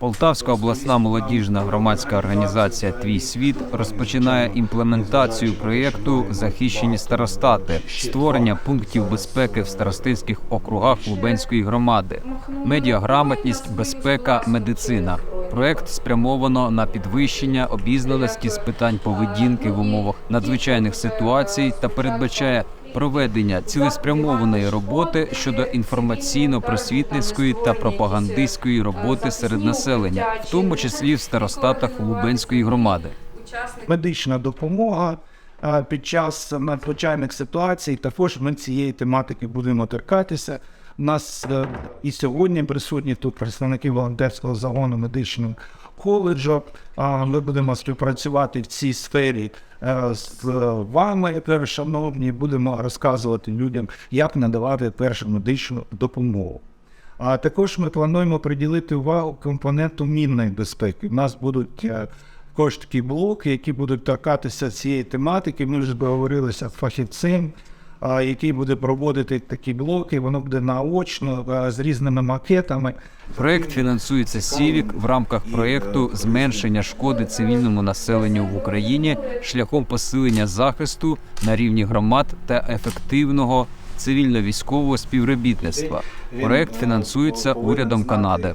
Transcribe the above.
Полтавська обласна молодіжна громадська організація Твій світ розпочинає імплементацію проєкту Захищені старостати, створення пунктів безпеки в старостинських округах Лубенської громади, медіаграмотність, безпека, медицина. Проект спрямовано на підвищення обізнаності з питань поведінки в умовах надзвичайних ситуацій та передбачає проведення цілеспрямованої роботи щодо інформаційно-просвітницької та пропагандистської роботи серед населення, в тому числі в старостатах Лубенської громади. медична допомога під час надзвичайних ситуацій. Також ми цієї тематики будемо торкатися. У нас е, і сьогодні присутні тут представники волонтерського загону медичного коледжу. Ми будемо співпрацювати в цій сфері е, з вами, е, шановні, будемо розказувати людям, як надавати першу медичну допомогу. А також ми плануємо приділити увагу компоненту мінної безпеки. У нас будуть е, також такі блоки, які будуть торкатися цієї тематики. Ми вже договорилися з фахівцем, який буде проводити такі блоки. Воно буде наочно з різними макетами. Проект фінансується Сівік в рамках проєкту зменшення шкоди цивільному населенню в Україні шляхом посилення захисту на рівні громад та ефективного цивільно-військового співробітництва. Проект фінансується урядом Канади.